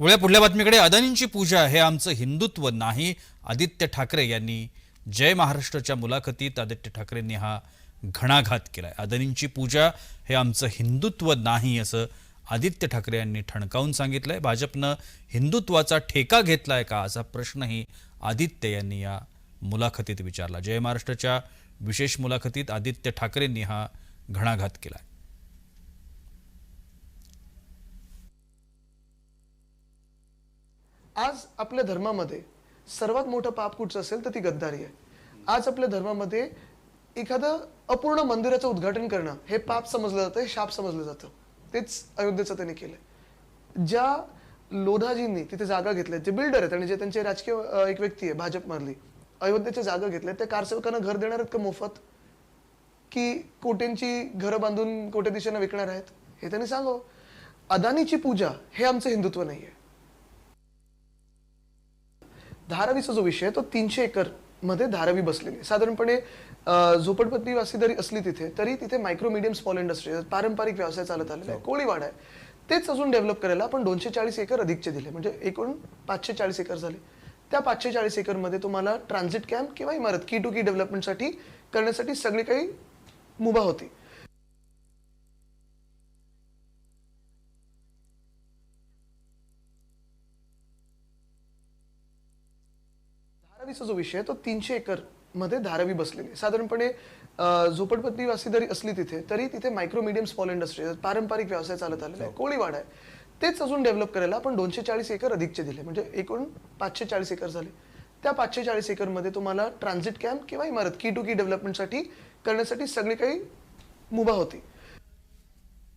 वळ्या पुढल्या बातमीकडे. अदानींची पूजा हे आमचं हिंदुत्व नाही आदित्य ठाकरे यांनी जय महाराष्ट्रच्या मुलाखतीत आदित्य ठाकरेंनी हा घणाघात केलाय. अदानींची पूजा हे आमचं हिंदुत्व नाही असं आदित्य ठाकरे यांनी ठणकावून सांगितलंय. भाजपनं हिंदुत्वाचा ठेका घेतलाय का असा प्रश्नही आदित्य यांनी या मुलाखतीत विचारला. जय महाराष्ट्राच्या विशेष मुलाखतीत आदित्य ठाकरेंनी हा घणाघात केलाय. आज आपल्या धर्मामध्ये सर्वात मोठं पाप कुठचं असेल तर ती गद्दारी आहे. आज आपल्या धर्मामध्ये एखादं अपूर्ण मंदिराचं उद्घाटन करणं हे पाप समजलं जातं हे शाप समजलं जातं. तेच अयोध्येचं त्यांनी केलंय. ज्या लोधाजींनी तिथे जागा घेतल्या जे बिल्डर आहेत आणि जे त्यांचे राजकीय एक व्यक्ती आहे भाजपमधली अयोध्येच्या जागा घेतल्या त्या कारसेवकांना घर देणार आहेत का मोफत? की कोट्यांची घरं बांधून कोट्या दिशेनं विकणार आहेत? हे त्यांनी सांगो अदानीची पूजा हे आमचं हिंदुत्व नाही आहे धारावीचा जो विषय आहे तो तीनशे एकरमध्ये धारावी बसलेली आहे. साधारणपणे झोपडपट्टीवासी जरी असली तिथे तरी तिथे मायक्रो मिडियम स्मॉल इंडस्ट्री पारंपरिक व्यवसाय चालत आलेला आहे कोळीवाडा आहे. तेच अजून डेव्हलप करायला आपण दोनशे चाळीस एकर अधिकचे दिले. म्हणजे एकूण पाचशे चाळीस एकर झाले. त्या पाचशे चाळीस एकरमध्ये तुम्हाला ट्रान्झिट कॅम्प किंवा इमारत की टू की डेव्हलपमेंटसाठी करण्यासाठी सगळी काही मुभा होती. जो विषय आहे तो तीनशे एकरमध्ये धारावी बसलेली आहे. साधारणपणे झोपडपट्टीवासी जरी असली तिथे तरी तिथे मायक्रो मिडियम स्मॉल इंडस्ट्री पारंपरिक व्यवसाय चालत आलेला आहे. कोळीवाडा आहे. तेच अजून डेव्हलप करायला आपण दोनशे चाळीस एकर अधिकचे दिले. म्हणजे एकूण पाचशे चाळीस एकर झाले. त्या पाचशे चाळीस एकरमध्ये तुम्हाला ट्रान्झिट कॅम्प किंवा इमारत की टू की डेव्हलपमेंटसाठी करण्यासाठी सगळी काही मुभा होती.